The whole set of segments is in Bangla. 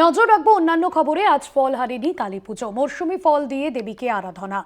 নজর রাখব অন্যান্য খবরে। আজ ফল হারিনি কালী পুজো। মরশুমি ফল দিয়ে দেবীকে আরাধনা।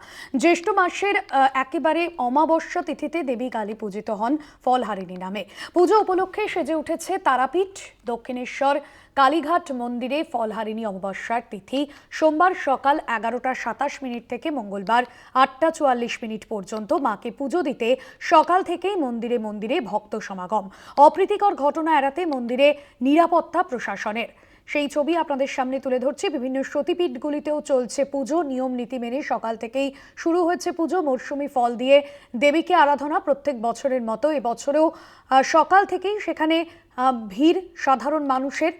জ্যৈষ্ঠ মাসের একেবারে অমাবস্যা তিথিতে দেবী কালী পূজিত হন ফল হারিনি নামে। পুজো উপলক্ষে সেজে উঠেছে তারাপীঠ, দক্ষিণেশ্বর, কালীঘাট মন্দিরে ফলহারিণী অমাবস্যার তিথি। সোমবার সকাল এগারোটা সাতাশ মিনিট থেকে মঙ্গলবার আটটা চুয়াল্লিশ মিনিট পর্যন্ত মাকে পুজো দিতে সকাল থেকেই মন্দিরে মন্দিরে ভক্ত সমাগম। অপ্রীতিকর ঘটনা এড়াতে মন্দিরে নিরাপত্তা প্রশাসনের সেই ছবি আপনাদের সামনে তুলে ধরছি। বিভিন্ন সতীপীঠগুলিতেও চলছে পুজো, নিয়ম, নীতি মেনে সকাল থেকেই শুরু হয়েছে পুজো। মরশুমি ফল দিয়ে দেবীকে আরাধনা প্রত্যেক বছরের মতো। এবছরেও সকাল থেকেই সেখানে ভিড়, সাধারণ মানুষের।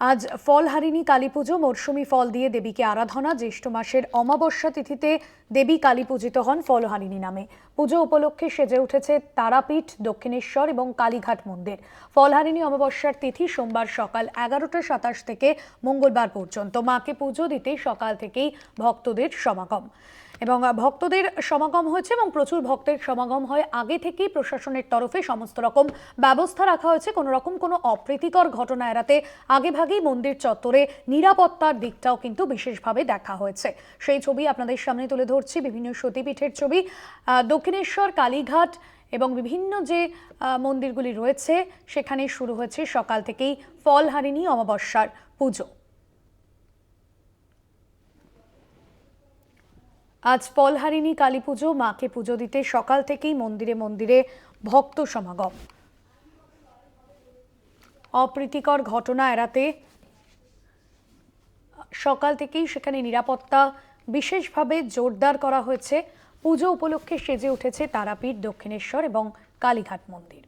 আজ ফলহারিণী কালী পুজো, মরশুমি ফল দিয়ে দেবীকে আরাধনা। জ্যৈষ্ঠ মাসের অমাবস্যা তিথিতে দেবী কালী পূজিত হন ফলহারিণী নামে। পুজো উপলক্ষে সেজে উঠেছে তারাপীঠ, দক্ষিণেশ্বর এবং কালীঘাট মন্দির। ফলহারিণী অমাবস্যার তিথি সোমবার সকাল এগারোটা সাতাশ থেকে মঙ্গলবার পর্যন্ত। মাকে পুজো দিতে সকাল থেকেই ভক্তদের সমাগম। এবং ভক্তদের সমাগম হয়েছে এবং প্রচুর ভক্তের সমাগম হয়। আগে থেকেই প্রশাসনের তরফে সমস্ত রকম ব্যবস্থা রাখা হয়েছে। কোনো রকম কোনো অপ্রীতিকর ঘটনা এড়াতে আগেভাগেই মন্দির চত্বরে নিরাপত্তার দিকটাও কিন্তু বিশেষভাবে দেখা হয়েছে। সেই ছবি আপনাদের সামনে তুলে ধরছি। বিভিন্ন সতীপীঠের ছবি। দক্ষিণেশ্বর, কালীঘাট এবং বিভিন্ন যে মন্দিরগুলি রয়েছে, সেখানে শুরু হয়েছে সকাল থেকেই ফলহারিণী অমাবস্যার পুজো। আজ ফলহারিণী কালী পুজো, মাকে পুজো দিতে সকাল থেকেই মন্দিরে মন্দিরে ভক্ত সমাগম। অপ্রীতিকর ঘটনা এড়াতে সকাল থেকেই সেখানে নিরাপত্তা বিশেষভাবে জোরদার করা হয়েছে। পুজো উপলক্ষে সেজে উঠেছে তারাপীঠ দক্ষিণেশ্বর এবং কালীঘাট মন্দির।